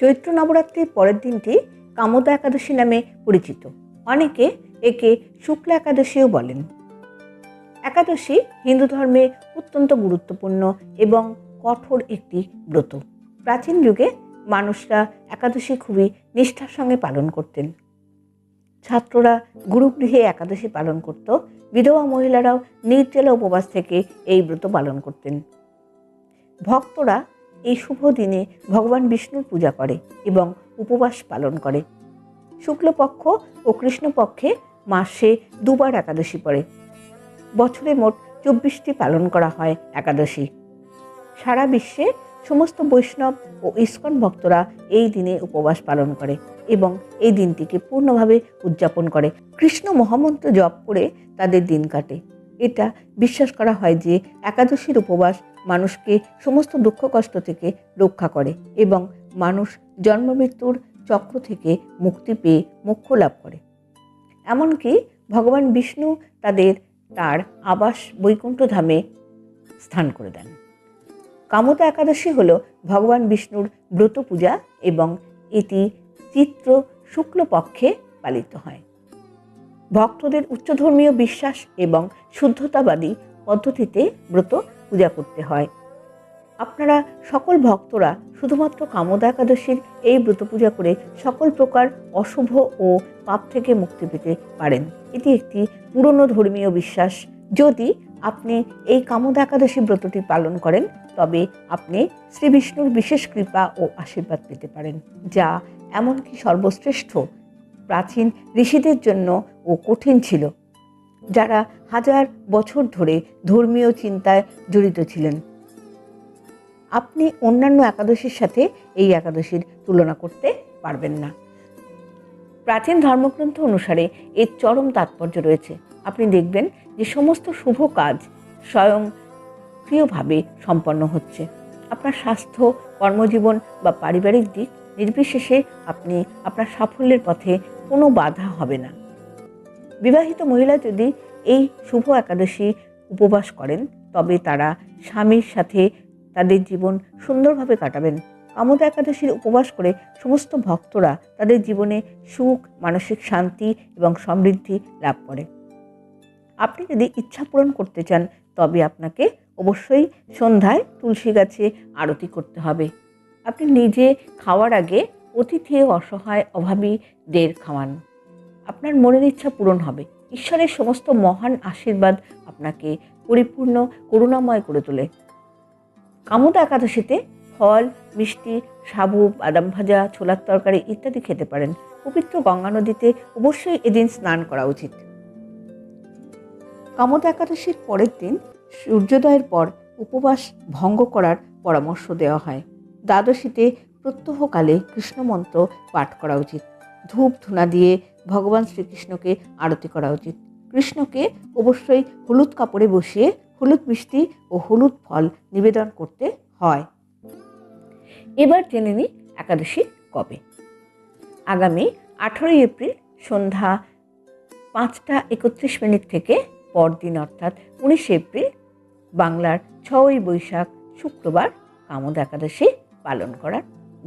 চৈত্র নবরাত্রির পরের দিনটি কামদা একাদশী নামে পরিচিত। অনেকে একে শুক্লা একাদশীও বলেন। একাদশী হিন্দু ধর্মে অত্যন্ত গুরুত্বপূর্ণ এবং কঠোর একটি ব্রত। প্রাচীন যুগে মানুষরা একাদশী খুবই নিষ্ঠার সঙ্গে পালন করতেন। ছাত্ররা গুরুগৃহে একাদশী পালন করত। বিধবা মহিলারাও নির্জলা উপবাস থেকে এই ব্রত পালন করতেন। ভক্তরা এই শুভ দিনে ভগবান বিষ্ণুর পূজা করে এবং উপবাস পালন করে। শুক্লপক্ষ ও কৃষ্ণপক্ষে মাসে দুবার একাদশী পড়ে। বছরে মোট চব্বিশটি পালন করা হয় একাদশী। সারা বিশ্বে সমস্ত বৈষ্ণব ও ইস্কন ভক্তরা এই দিনে উপবাস পালন করে এবং এই দিনটিকে পূর্ণভাবে উদযাপন করে। কৃষ্ণ মহামন্ত্র জপ করে তাদের দিন কাটে। এটা বিশ্বাস করা হয় যে একাদশীর উপবাস মানুষকে সমস্ত দুঃখ কষ্ট থেকে রক্ষা করে এবং মানুষ জন্মমৃত্যুর চক্র থেকে মুক্তি পেয়ে মোক্ষ লাভ করে। এমনকি ভগবান বিষ্ণু তাদের তার আবাস বৈকুণ্ঠ ধামে স্থান করে দেন। কামতা একাদশী হল ভগবান বিষ্ণুর ব্রত পূজা এবং এটি চিত্র শুক্লপক্ষে পালিত হয়। ভক্তদের উচ্চধর্মীয় বিশ্বাস এবং শুদ্ধতাবাদী পদ্ধতিতে ব্রত পূজা করতে হয়। আপনারা সকল ভক্তরা শুধুমাত্র কামদা একাদশীর এই ব্রত পূজা করে সকল প্রকার অশুভ ও পাপ থেকে মুক্তি পেতে পারেন। এটি একটি পুরনো ধর্মীয় বিশ্বাস। যদি আপনি এই কামদা একাদশী ব্রতটি পালন করেন, তবে আপনি শ্রী বিষ্ণুর বিশেষ কৃপা ও আশীর্বাদ পেতে পারেন, যা এমনকি সর্বশ্রেষ্ঠ প্রাচীন ঋষিদের জন্য ও কঠিন ছিল। যারা হাজার বছর ধরে ধর্মীয় চিন্তায় জড়িত ছিলেন। আপনি অন্যান্য একাদশীর সাথে এই একাদশীর তুলনা করতে পারবেন না। প্রাচীন ধর্মগ্রন্থ অনুসারে এর চরম তাৎপর্য রয়েছে। আপনি দেখবেন যে সমস্ত শুভ কাজ স্বয়ংক্রিয়ভাবে সম্পন্ন হচ্ছে। আপনার স্বাস্থ্য, কর্মজীবন বা পারিবারিক দিক নির্বিশেষে আপনি আপনার সাফল্যের পথে কোনো বাধা হবে না। বিবাহিত মহিলা যদি এই শুভ একাদশী উপবাস করেন, তবে তারা স্বামীর সাথে তাদের জীবন সুন্দরভাবে কাটাবেন। আমোদ একাদশীর উপবাস করে সমস্ত ভক্তরা তাদের জীবনে সুখ, মানসিক শান্তি এবং সমৃদ্ধি লাভ করে। আপনি যদি ইচ্ছা পূরণ করতে চান, তবে আপনাকে অবশ্যই সন্ধ্যায় তুলসী গাছে আরতি করতে হবে। আপনি নিজে খাওয়ার আগে অতিথি অসহায় অভাবীদের খাওয়ান। আপনার মনের ইচ্ছা পূরণ হবে। ঈশ্বরের সমস্ত মহান আশীর্বাদ আপনাকে পরিপূর্ণ, করুণাময় করে তোলে। কামতা একাদশীতে ফল, মিষ্টি, সাবু, বাদাম ভাজা, ছোলার তরকারি ইত্যাদি খেতে পারেন। পবিত্র গঙ্গা নদীতে অবশ্যই এদিন স্নান করা উচিত। কামতা একাদশীর পরের দিন সূর্যোদয়ের পর উপবাস ভঙ্গ করার পরামর্শ দেওয়া হয়। দ্বাদশীতে প্রত্যহকালে কৃষ্ণমন্ত্র পাঠ করা উচিত। ধূপ ধুনা দিয়ে ভগবান শ্রীকৃষ্ণকে আরতি করা উচিত। কৃষ্ণকে অবশ্যই হলুদ কাপড়ে বসিয়ে হলুদ মিষ্টি ও হলুদ ফল নিবেদন করতে হয়। এবার জেনে নিই একাদশী কবে। আগামী আঠেরোই এপ্রিল সন্ধ্যা পাঁচটা একত্রিশ মিনিট থেকে পরদিন অর্থাৎ উনিশে এপ্রিল বাংলার ছয়ই বৈশাখ শুক্রবার কামদ একাদশী পালন করার